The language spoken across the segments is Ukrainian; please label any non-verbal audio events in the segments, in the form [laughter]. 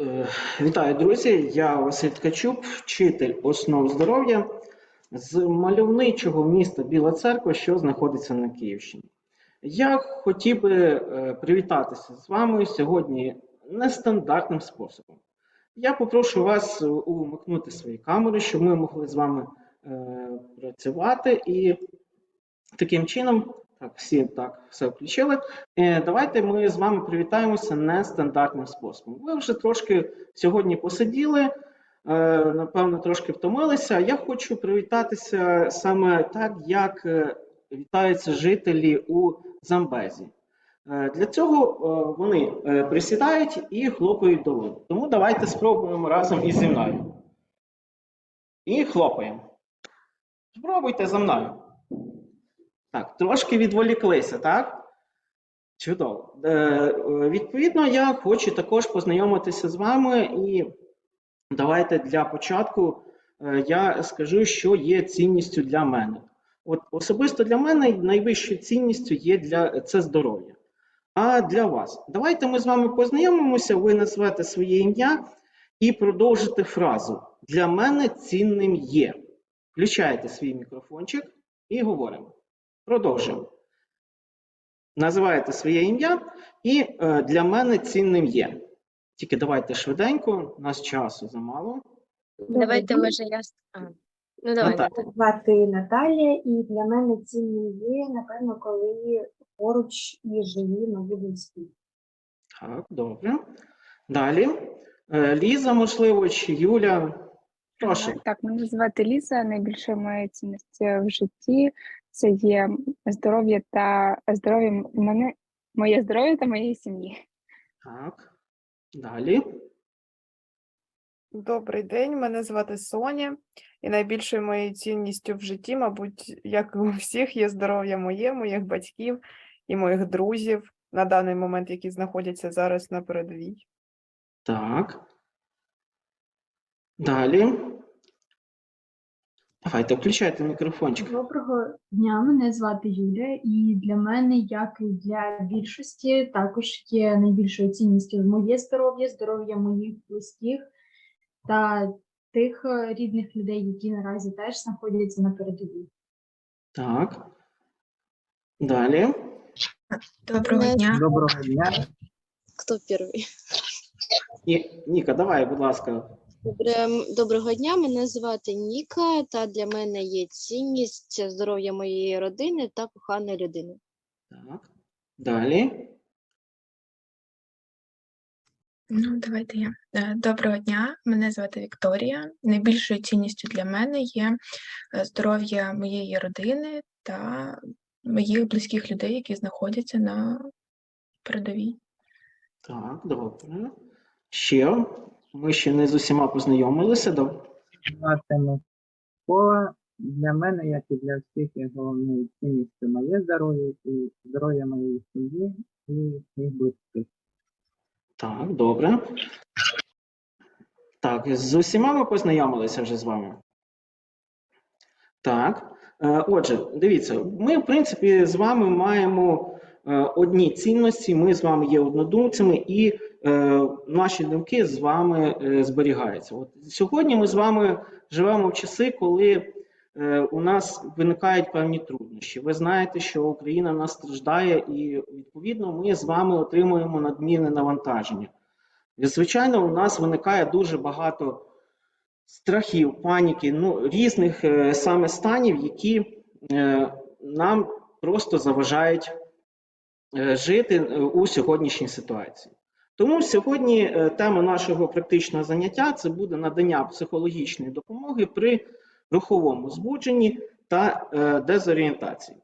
Е, Вітаю, друзі! Я Василь Ткачук, вчитель основ здоров'я з мальовничого міста Біла Церква, що знаходиться на Київщині. Я хотів би е, привітатися з вами сьогодні нестандартним способом. Я попрошу вас умикнути свої камери, щоб ми могли з вами е, працювати і таким чином, так, всі так все включили. Е, Давайте ми з вами привітаємося нестандартним способом. Ви вже трошки сьогодні посиділи, е, напевно, трошки втомилися. Я хочу привітатися саме так, як е, вітаються жителі у Замбезі. Для цього вони присідають і хлопають долоні. Тому давайте спробуємо разом із зі мною. І хлопаємо. Спробуйте за мною. Так, трошки відволіклися, так? Чудово. Е, е, Відповідно, я хочу також познайомитися з вами, і давайте для початку е, я скажу, що є цінністю для мене. От особисто для мене найвищою цінністю є для це здоров'я. А для вас, давайте ми з вами познайомимося, ви назвете своє ім'я і продовжите фразу. Для мене цінним є. Включаєте свій мікрофончик і говоримо. Продовжуємо. Називаєте своє ім'я, і е, для мене цінним є. Тільки давайте швиденько, у нас часу замало. Давайте, може, я. А, ну, давай. Наталя. Наталя. звати Наталія, і для мене цінним є, напевно, коли поруч і живі мої близькі. Так, добре. Далі. Е, Ліза, можливо, чи Юля. Прошу. Так, мене звати Ліза. Найбільша моя цінність е, в житті це є здоров'я та здоров'я мене, моє здоров'я та моєї сім'ї. Так. Далі. Добрий день, мене звати Соня, і найбільшою моєю цінністю в житті, мабуть, як і у всіх, є здоров'я моє, моїх батьків і моїх друзів на даний момент, які знаходяться зараз на передовій. Так. Далі. Давайте, включайте мікрофончик. Доброго дня, мене звати Юля, і для мене, як і для більшості, також є найбільшою цінністю моє здоров'я, здоров'я моїх близьких та тих е, рідних людей, які наразі теж знаходяться на передовій. Так. Далі. Доброго дня. Доброго дня. Хто перший? Ніка, давай, будь ласка. Добре, доброго дня, мене звати Ніка, та для мене є цінність здоров'я моєї родини та коханої людини. Так. Далі. Ну, давайте я. Е, Доброго дня. Мене звати Вікторія. Найбільшою цінністю для мене є е, здоров'я моєї родини та моїх близьких людей, які знаходяться на передовій. Так, добре. Ще. Ми ще не з усіма познайомилися. Доб- Звати Микола. Для мене, як і для всіх, є головною цінністю моє здоров'я і здоров'я моєї сім'ї і моїх близьких. Так, добре. Так, з усіма ми познайомилися вже з вами. Так. Е, Отже, дивіться, ми, в принципі, з вами маємо е, одні цінності, ми з вами є однодумцями, і наші думки з вами е, зберігаються. От сьогодні ми з вами живемо в часи, коли е, у нас виникають певні труднощі. Ви знаєте, що Україна нас страждає, і відповідно ми з вами отримуємо надмірне навантаження. І, звичайно, у нас виникає дуже багато страхів, паніки, ну, різних е, саме станів, які е, нам просто заважають е, жити е, у сьогоднішній ситуації. Тому сьогодні е, тема нашого практичного заняття це буде надання психологічної допомоги при руховому збудженні та е, дезорієнтації.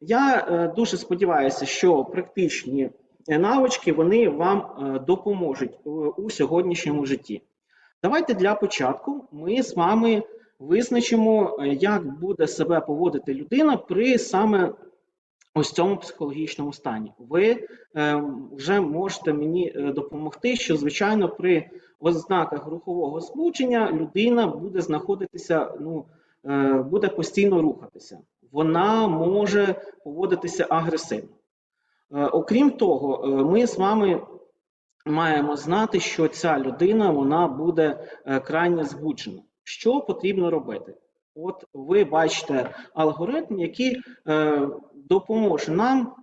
Я е, дуже сподіваюся, що практичні навички вони вам допоможуть у сьогоднішньому житті. Давайте для початку ми з вами визначимо, як буде себе поводити людина при саме ось цьому психологічному стані. Ви е, вже можете мені е, допомогти, що звичайно при ознаках рухового збудження людина буде знаходитися, ну е, буде постійно рухатися. Вона може поводитися агресивно. Е, окрім того, е, ми з вами маємо знати, що ця людина вона буде е, крайне збуджена. Що потрібно робити? От ви бачите алгоритм, який е, допоможе нам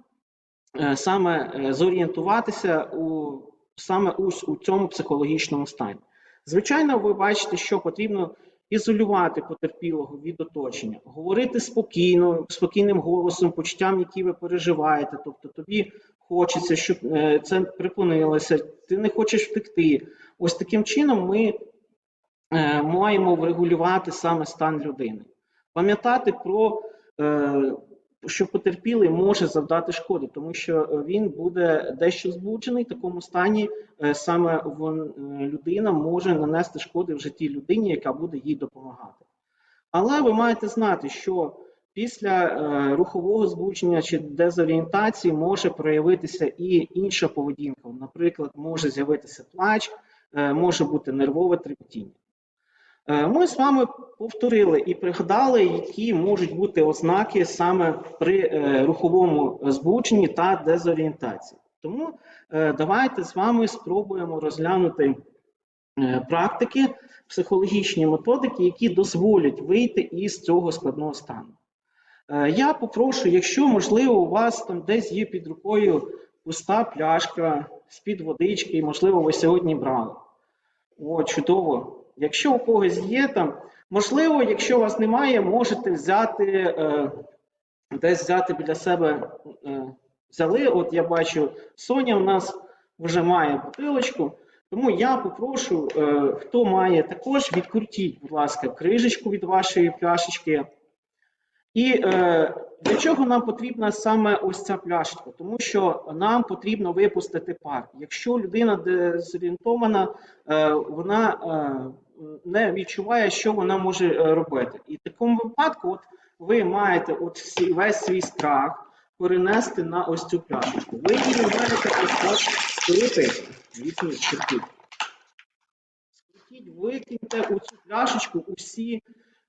е, саме е, зорієнтуватися у саме у, у цьому психологічному стані. Звичайно, ви бачите, що потрібно ізолювати потерпілого від оточення, говорити спокійно, спокійним голосом, почуттям, які ви переживаєте. Тобто тобі хочеться, щоб е, це припинилося, ти не хочеш втекти. Ось таким чином ми маємо врегулювати саме стан людини. Пам'ятати про що потерпілий може завдати шкоди, тому що е, він буде дещо збуджений в такому стані. е, Саме е, людина може нанести шкоди в житті людині, яка буде їй допомагати. Але ви маєте знати, що після рухового збудження чи дезорієнтації може проявитися і інша поведінка. Наприклад, може з'явитися плач, може бути нервове тремтіння. Е, Ми з вами повторили і пригадали, які можуть бути ознаки саме при е, руховому збудженні та дезорієнтації. Тому е, давайте з вами спробуємо розглянути практики, психологічні методики, які дозволять вийти із цього складного стану. Я попрошу, якщо можливо, у вас там десь є під рукою пуста пляшка з-під водички, можливо, ви сьогодні брали. О, чудово. Якщо у когось є там, можливо, якщо у вас немає, можете взяти е, десь взяти біля себе. Е, взяли. От я бачу, Соня у нас вже має бутилочку. Тому я попрошу, е, хто має також, відкрутіть, будь ласка, крижечку від вашої пляшечки. І е, для чого нам потрібна саме ось ця пляшечка? Тому що нам потрібно випустити пар. Якщо людина дезорієнтована, е, вона е, не відчуває, що вона може е, робити. І в такому випадку, от ви маєте от всі, весь свій страх перенести на ось цю пляшечку. Ви її маєте ось скрутити. Візьміть, скрутіть. Скрутіть, викиньте у цю пляшечку усі, е,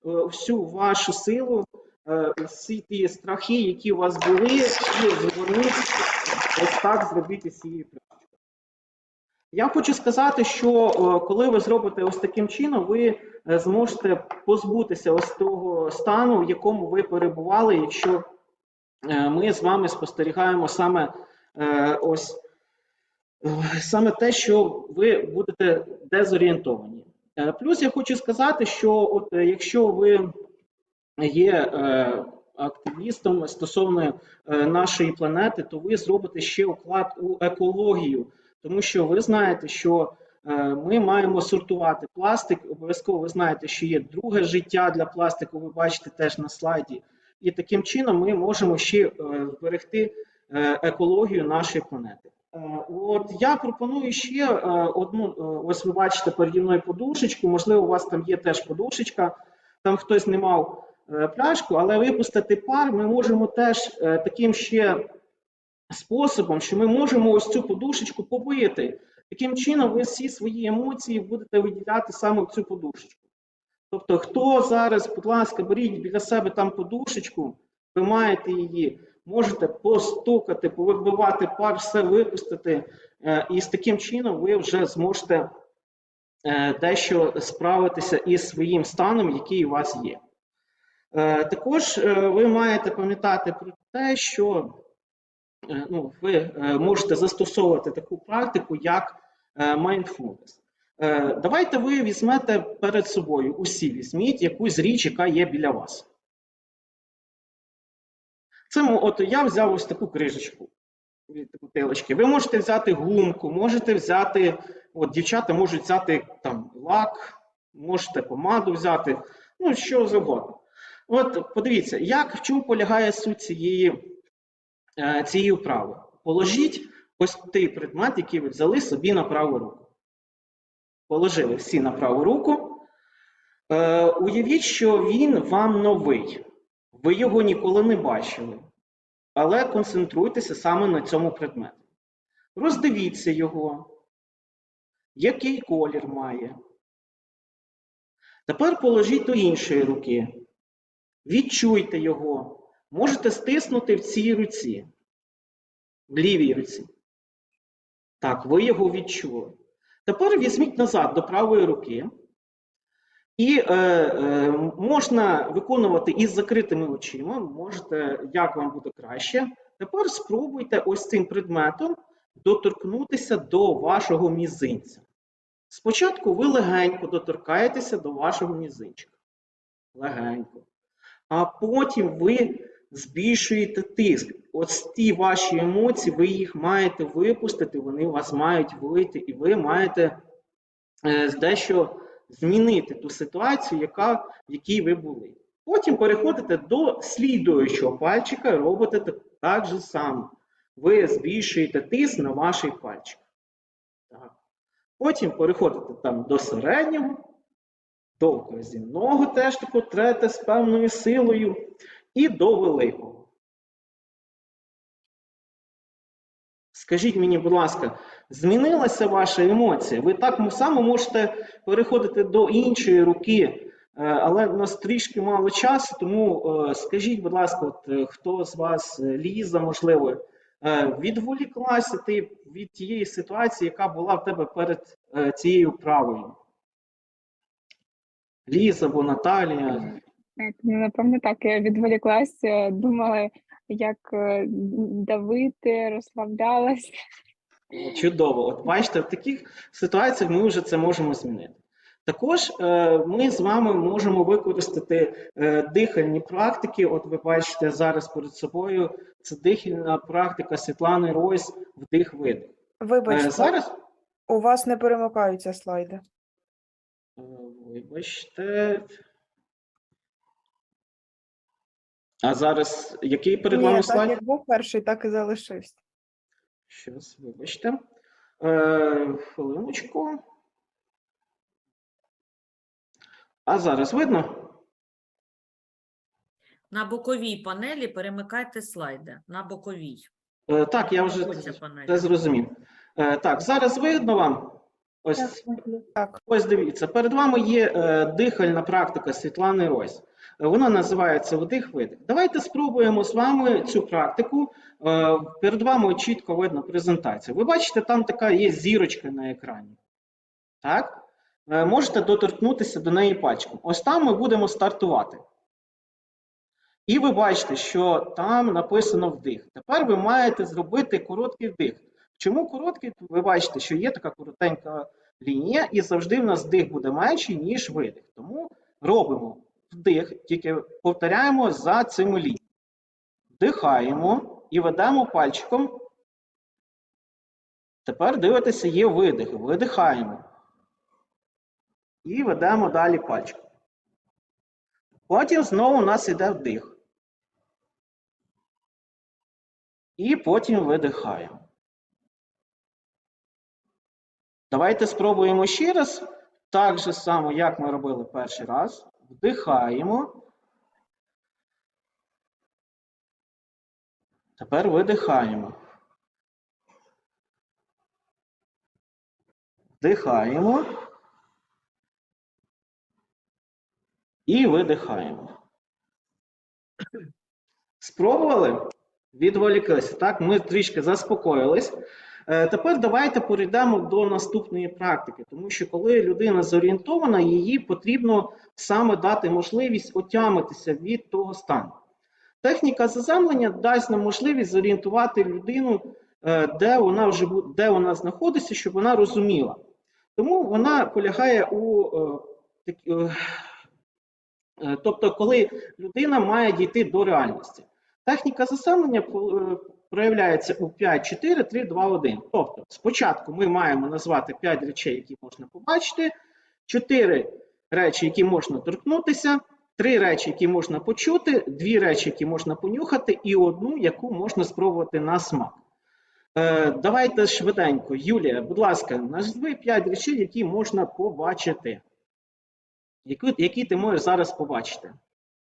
всю вашу силу, е, усі ті страхи, які у вас були, і вони ось так зробіть із цією пляшечкою. Я хочу сказати, що е, коли ви зробите ось таким чином, ви е, зможете позбутися ось того стану, в якому ви перебували, якщо е, ми з вами спостерігаємо саме ось саме те, що ви будете дезорієнтовані. Плюс я хочу сказати, що от якщо ви є активістом стосовно нашої планети, то ви зробите ще вклад у екологію, тому що ви знаєте, що е, ми маємо сортувати пластик. Обов'язково ви знаєте, що є друге життя для пластику. Ви бачите теж на слайді. І таким чином ми можемо ще е, зберегти е, екологію нашої планети. Е, От я пропоную ще е, одну. е, Ось ви бачите переді подушечку. Можливо, у вас там є теж подушечка. Там хтось не мав е, пляшку, але випустити пар ми можемо теж е, таким ще способом, що ми можемо ось цю подушечку побити. Таким чином, ви всі свої емоції будете виділяти саме в цю подушечку. Тобто, хто зараз, будь ласка, беріть біля себе там подушечку, ви маєте її, можете постукати, повибивати пар, все випустити, е, і з таким чином ви вже зможете е, дещо справитися із своїм станом, який у вас є. Е, Також ви маєте пам'ятати про те, що ну, ви е, можете застосовувати таку практику, як е, mindfulness. Е, Давайте ви візьмете перед собою, усі візьміть якусь річ, яка є біля вас. Це от я взяв ось таку крижечку від бутилочки. Ви можете взяти гумку, можете взяти, от дівчата можуть взяти там лак, можете помаду взяти, ну що завгодно. От подивіться, як в чому полягає суть цієї, е, цієї вправи. Положіть ось той предмет, який ви взяли собі на праву руку. Положили всі на праву руку. Е, уявіть, що він вам новий. Ви його ніколи не бачили. Але концентруйтеся саме на цьому предметі. Роздивіться його, який колір має. Тепер положіть до іншої руки. Відчуйте його. Можете стиснути в цій руці, в лівій руці. Так, ви його відчули. Тепер візьміть назад до правої руки. І е, е, можна виконувати із закритими очима, можете, як вам буде краще. Тепер спробуйте ось цим предметом доторкнутися до вашого мізинця. Спочатку ви легенько доторкаєтеся до вашого мізинчика. Легенько. А потім ви збільшуєте тиск. Ось ті ваші емоції, ви їх маєте випустити, вони у вас мають вийти, і ви маєте е, дещо змінити ту ситуацію, яка, в якій ви були. Потім переходите до слідуючого пальчика і робите так, же само. Ви збільшуєте тиск на ваш пальчик. Так. Потім переходите там до середнього, до вказівного теж тако трете з певною силою, і до великого. Скажіть мені, будь ласка, змінилася ваша емоція? Ви так само можете переходити до іншої руки, е, але у нас трішки мало часу, тому е, скажіть, будь ласка, от, е, хто з вас, Ліза, можливо, відволіклася ти від тієї ситуації, яка була в тебе перед цією вправою? Ліза або Наталія? Ну, напевно, так. Я відволіклася, думала, як е, давити, розслаблялась. Чудово. От бачите, в таких ситуаціях ми вже це можемо змінити. Також е, ми з вами можемо використати е, дихальні практики. От ви бачите зараз перед собою це дихальна практика Світлани Ройс вдих-видих. Вибачте, Е, зараз у вас не перемикаються слайди. Е, Вибачте. А зараз який перед Ні, вами так слайд? як був перший, так і залишився. Щас, вибачте. Е, хвилиночку. А зараз видно? На боковій панелі перемикайте слайди. На боковій. Е, так, я вже панель. це зрозумів. Е, так, зараз видно вам. Ось Так. Ось дивіться, перед вами є е, дихальна практика Світлани Ройс. Е, Вона називається вдих-видих. Давайте спробуємо з вами цю практику. Е, перед вами чітко видно презентацію. Ви бачите, там така є зірочка на екрані. Так? Е, можете доторкнутися до неї пальчиком. Ось там ми будемо стартувати. І ви бачите, що там написано вдих. Тепер ви маєте зробити короткий вдих. Чому короткий? Ви бачите, що є така коротенька лінія, і завжди в нас вдих буде менший, ніж видих. Тому робимо вдих, тільки повторяємо за цими лініями. Вдихаємо і ведемо пальчиком. Тепер дивитеся, є видих. Видихаємо. І ведемо далі пальчиком. Потім знову у нас іде вдих. І потім видихаємо. Давайте спробуємо ще раз. Так же само, як ми робили перший раз. Вдихаємо. Тепер видихаємо. Вдихаємо. І видихаємо. Спробували? Відволіклися. Так, ми трішки заспокоїлись. Е, Тепер давайте перейдемо до наступної практики, тому що коли людина зорієнтована, їй потрібно саме дати можливість отямитися від того стану. Техніка заземлення дасть нам можливість зорієнтувати людину, е, де вона вже де вона знаходиться, щоб вона розуміла. Тому вона полягає у е, тобто, коли людина має дійти до реальності. Техніка заземлення проявляється у 5, 4, 3, 2, 1. Тобто, спочатку ми маємо назвати 5 речей, які можна побачити, 4 речі, які можна торкнутися, 3 речі, які можна почути, 2 речі, які можна понюхати, і одну, яку можна спробувати на смак. Е, давайте швиденько. Юлія, будь ласка, назви 5 речей, які можна побачити. Які, які ти можеш зараз побачити?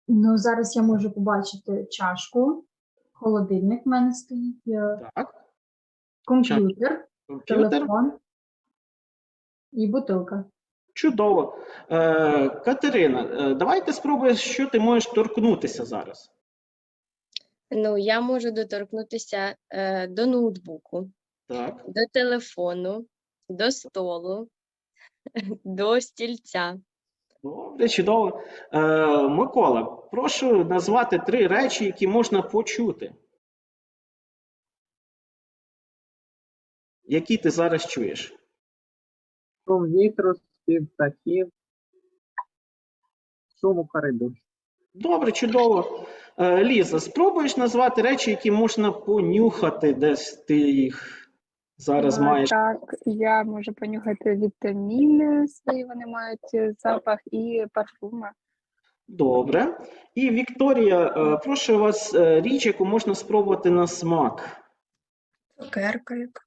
Ну, зараз я можу побачити чашку, холодильник в мене стоїть, е, Так, комп'ютер, комп'ютер. телефон і бутилка. Чудово. Е, Катерина, е, давайте спробуємо, що ти можеш торкнутися зараз. Ну, я можу доторкнутися е, до ноутбуку. Так. до телефону, до столу, [laughs] до стільця. Добре, чудово. Е, Микола, прошу назвати три речі, які можна почути. Які ти зараз чуєш? Шум вітру, спів птахів, шум у коридорі. Добре, чудово. Е, Ліза, спробуєш назвати речі, які можна понюхати, десь ти їх зараз А, маєш. Так, я можу понюхати вітаміни свої, вони мають е, запах і парфуми. Добре. І Вікторія, е, прошу вас, е, річ, яку можна спробувати на смак. Цукерка яка.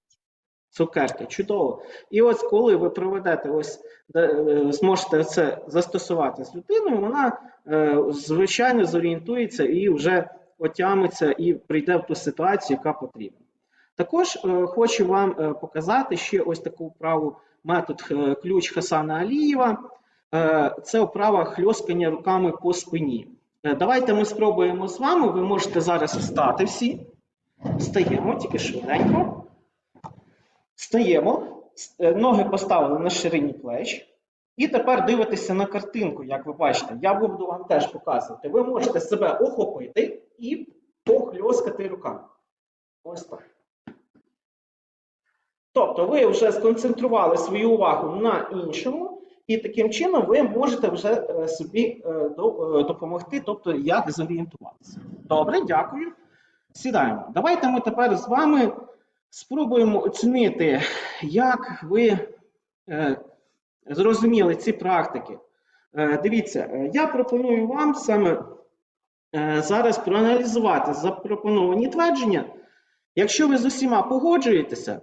Цукерки, чудово. І ось коли ви проведете ось де, е, зможете це застосувати з людиною, вона е, звичайно зорієнтується і вже отямиться і прийде в ту ситуацію, яка потрібна. Також е, хочу вам е, показати ще ось таку вправу метод е, ключ Хасана Алієва. Це вправа хльоскання руками по спині. Давайте ми спробуємо з вами. Ви можете зараз встати всі. Встаємо тільки швиденько. Стаємо, е, ноги поставили на ширині плеч. І тепер дивитеся на картинку, як ви бачите. Я буду вам теж показувати. Ви можете себе охопити і похльоскати руками. Ось так. Тобто ви вже сконцентрували свою увагу на іншому, і таким чином ви можете вже е, собі е, е, допомогти, тобто як зорієнтуватися. Добре, дякую. Сідаємо. Давайте ми тепер з вами спробуємо оцінити, як ви зрозуміли ці практики. Дивіться, я пропоную вам саме зараз проаналізувати запропоновані твердження. Якщо ви з усіма погоджуєтеся,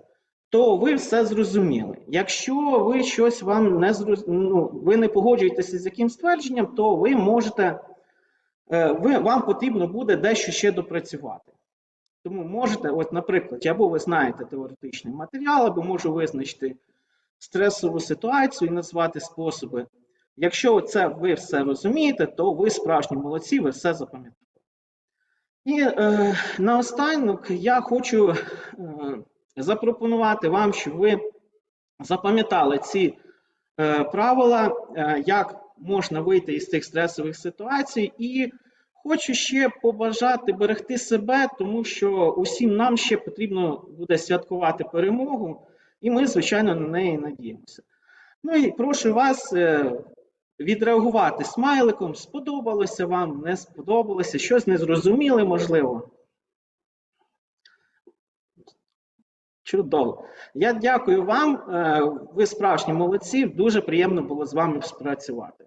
то ви все зрозуміли. Якщо ви щось вам не зроз... ну, ви не погоджуєтеся з якимсь твердженням, то ви можете, е, ви, вам потрібно буде дещо ще допрацювати. Тому можете, от, наприклад, або ви знаєте теоретичний матеріал, або можу визначити стресову ситуацію і назвати способи. Якщо це ви все розумієте, то ви справжні молодці, ви все запам'ятали. І е, наостанок я хочу е, запропонувати вам, щоб ви запам'ятали ці е, правила, е, як можна вийти із цих стресових ситуацій. І хочу ще побажати берегти себе, тому що усім нам ще потрібно буде святкувати перемогу, і ми, звичайно, на неї надіємося. Ну і прошу вас е, відреагувати смайликом, сподобалося вам, не сподобалося, щось не зрозуміли, можливо. Чудово. Я дякую вам. е, Ви справжні молодці. Дуже приємно було з вами спрацювати.